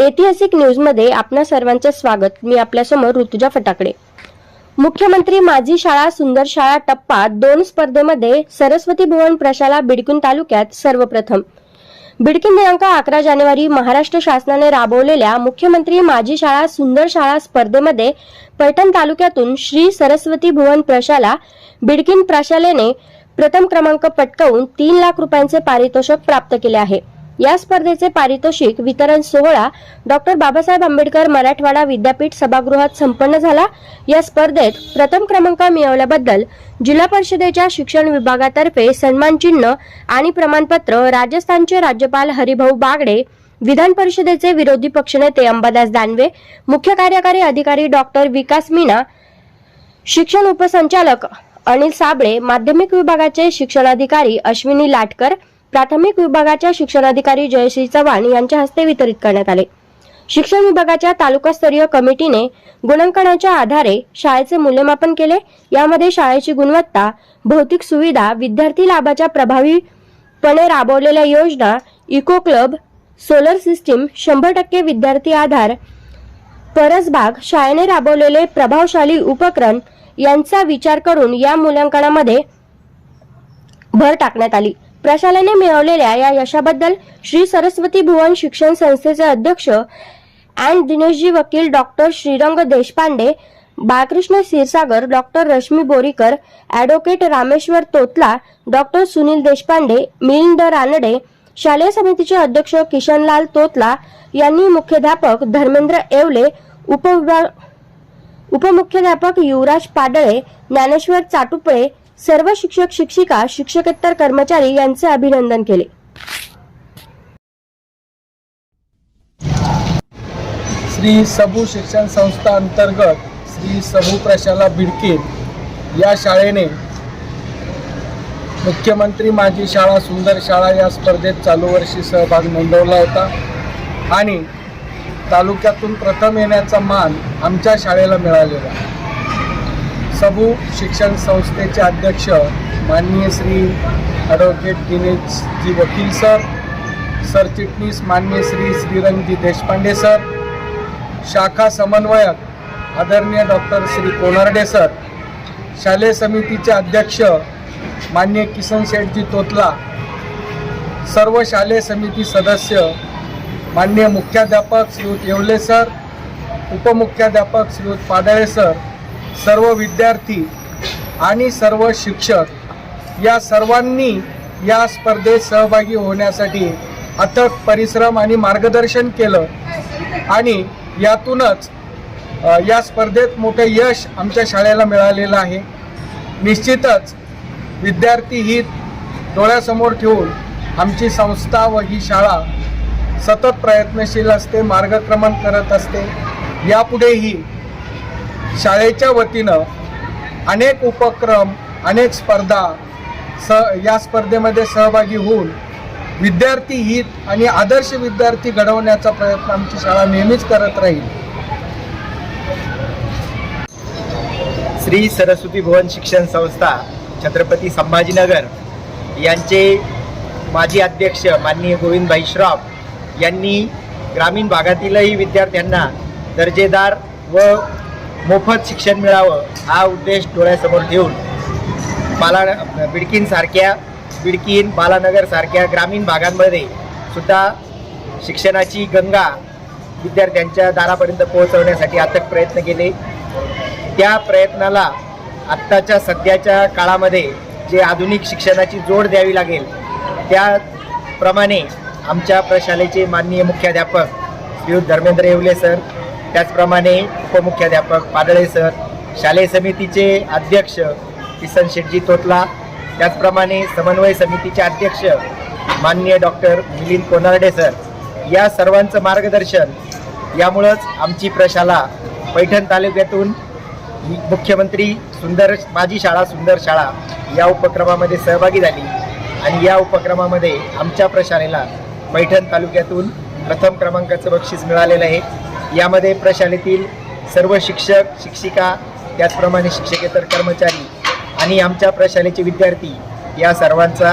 ऐतिहासिक न्यूजमध्ये आपणा सर्वांचं स्वागत. मी आपल्यासमोर ऋतुजा फटाकडे. मुख्यमंत्री माझी शाळा सुंदर शाळा टप्पा दोन स्पर्धेमध्ये सरस्वती भुवन प्रशाला बिडकून तालुक्यात सर्वप्रथम. बिडकीन दिनांक अकरा जानेवारी महाराष्ट्र शासनाने राबवलेल्या मुख्यमंत्री माझी शाळा सुंदर शाळा स्पर्धेमध्ये पैठण तालुक्यातून श्री सरस्वती भुवन प्रशाला बिडकीन प्रशालेने प्रथम क्रमांक पटकावून तीन लाख रुपयांचे पारितोषिक प्राप्त केले आहे. या स्पर्धेचे पारितोषिक वितरण सोहळा डॉक्टर बाबासाहेब आंबेडकर मराठवाडा विद्यापीठ सभागृहात संपन्न झाला. या स्पर्धेत प्रथम क्रमांक मिळवल्याबद्दल जिल्हा परिषदेच्या शिक्षण विभागातर्फे सन्मान चिन्ह आणि प्रमाणपत्र राजस्थानचे राज्यपाल हरिभाऊ बागडे विधान परिषदेचे विरोधी पक्षनेते अंबादास दानवे मुख्य कार्यकारी अधिकारी डॉक्टर विकास मीना शिक्षण उपसंचालक अनिल साबळे माध्यमिक विभागाचे शिक्षणाधिकारी अश्विनी लाटकर प्राथमिक विभागाच्या शिक्षणाधिकारी जयश्री चव्हाण यांच्या हस्ते वितरित करण्यात आले. शिक्षण विभागाच्या तालुकास्तरीय कमिटीने गुणांकनाच्या आधारे शाळेचे मूल्यमापन केले. यामध्ये शाळेची गुणवत्ता भौतिक सुविधा विद्यार्थी लाभाच्या प्रभावीपणे राबवलेल्या योजना इको क्लब सोलर सिस्टीम शंभर टक्के विद्यार्थी आधार परसबाग शाळेने राबवलेले प्रभावशाली उपक्रम यांचा विचार करून या मूल्यांकनामध्ये भर टाकण्यात आली. प्रशालेने मिळवलेल्या या यशाबद्दल श्री सरस्वती भुवन शिक्षण संस्थेचे अध्यक्ष Adv Dineshji Vakil doctor Shrirang Deshpande Balkrishna Kshirsagar doctor Rashmi Borikar advocate Rameshwar Totla doctor Sunil Deshpande Milind Ranade शालेय समितीचे अध्यक्ष किशनलाल तोतला यांनी मुख्याध्यापक धर्मेंद्र येवले उपविभाग उपमुख्याध्यापक युवराज पाडळे ज्ञानेश्वर चाटुपळे सर्व शिक्षक शिक्षिका शिक्षकेतर कर्मचारी यांचे अभिनंदन केले. श्री सबू शिक्षण संस्था अंतर्गत श्री सबू प्रशाला बिडकीन या शाळेने मुख्यमंत्री माझी शाळा सुंदर शाळा या स्पर्धेत चालू वर्षी सहभाग नोंदवला होता. आणि तालुक्यातून प्रथम येण्याचा मान आमच्या शाळेला मिळालेला. सबू शिक्षण संस्थेचे अध्यक्ष माननीय श्री ॲडव्होकेट दिनेशजी वकील सर सरचिटणीस माननीय श्री श्रीरंगजी देशपांडे सर शाखा समन्वयक आदरणीय डॉक्टर श्री कोनार्डे सर शालेय समितीचे अध्यक्ष मान्य किसन शेठजी तोतला सर्व शालेय समिती सदस्य मान्य मुख्याध्यापक श्रीयुत येवले सर उपमुख्याध्यापक श्रीयुत पाडळे सर सर्व विद्यार्थी आणि सर्व शिक्षक या सर्वांनी या स्पर्धेत सहभागी होण्यासाठी अथक परिश्रम आणि मार्गदर्शन केलं. आणि यातूनच या स्पर्धेत मोठं यश आमच्या शाळेला मिळालेलं आहे. निश्चितच विद्यार्थी ही डोळ्यासमोर ठेवून आमची संस्था व ही शाळा सतत प्रयत्नशील असते मार्गक्रमण करत असते. यापुढेही शाळेच्या वतीनं अनेक उपक्रम अनेक स्पर्धा स या स्पर्धेमध्ये सहभागी होऊन विद्यार्थी हित आणि आदर्श विद्यार्थी घडवण्याचा प्रयत्न आमची शाळा नेहमीच करत राहील. श्री सरस्वती भुवन शिक्षण संस्था छत्रपती संभाजीनगर यांचे माजी अध्यक्ष माननीय गोविंदभाई श्रॉफ यांनी ग्रामीण भागातीलही विद्यार्थ्यांना दर्जेदार व मोफत शिक्षण मिळावं हा उद्देश डोळ्यासमोर ठेवून बाला बिडकीनसारख्या बिडकीन बालानगरसारख्या ग्रामीण भागांमध्ये सुद्धा शिक्षणाची गंगा विद्यार्थ्यांच्या दारापर्यंत पोहोचवण्यासाठी अथक प्रयत्न केले. त्या प्रयत्नाला आत्ताच्या सध्याच्या काळामध्ये जे आधुनिक शिक्षणाची जोड द्यावी लागेल त्याप्रमाणे आमच्या प्रशालेचे माननीय मुख्याध्यापक श्री धर्मेंद्र येवले सर त्याचप्रमाणे उपमुख्याध्यापक पादळे सर शालेय समितीचे अध्यक्ष किसन शेटजी तोतला त्याचप्रमाणे समन्वय समितीचे अध्यक्ष माननीय डॉक्टर मिलिंद कोनार्डे सर. या सर्वांचं मार्गदर्शन यामुळंच आमची प्रशाला पैठण तालुक्यातून मुख्यमंत्री सुंदर माझी शाळा सुंदर शाळा या उपक्रमामध्ये सहभागी झाली आणि या उपक्रमामध्ये आमच्या प्रशालेला पैठण तालुक्यातून प्रथम क्रमांकाचं बक्षीस मिळालेलं आहे. यामध्ये प्रशालेतील सर्व शिक्षक शिक्षिका त्याचप्रमाणे शिक्षकेतर कर्मचारी आणि आमच्या प्रशालेचे विद्यार्थी या सर्वांचा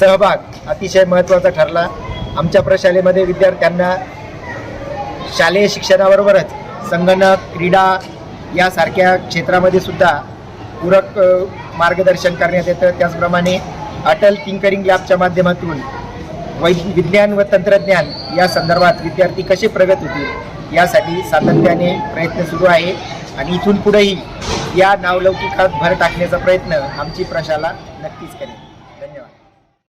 सहभाग अतिशय महत्त्वाचा ठरला. आमच्या प्रशालेमध्ये विद्यार्थ्यांना शालेय शिक्षणाबरोबरच संगणक क्रीडा यासारख्या क्षेत्रामध्ये सुद्धा पूरक मार्गदर्शन करण्यात येतं. त्याचप्रमाणे अटल टिंकरिंग लॅबच्या माध्यमातून वै विज्ञान व तंत्रज्ञान या संदर्भात विद्यार्थी कसे प्रगत होतील यासाठी सातत्याने प्रयत्न सुरू आहे. आणि इथून पुढेही या नावलौकिकात भर टाकण्याचा प्रयत्न आमची प्रशाला नक्कीच करेल.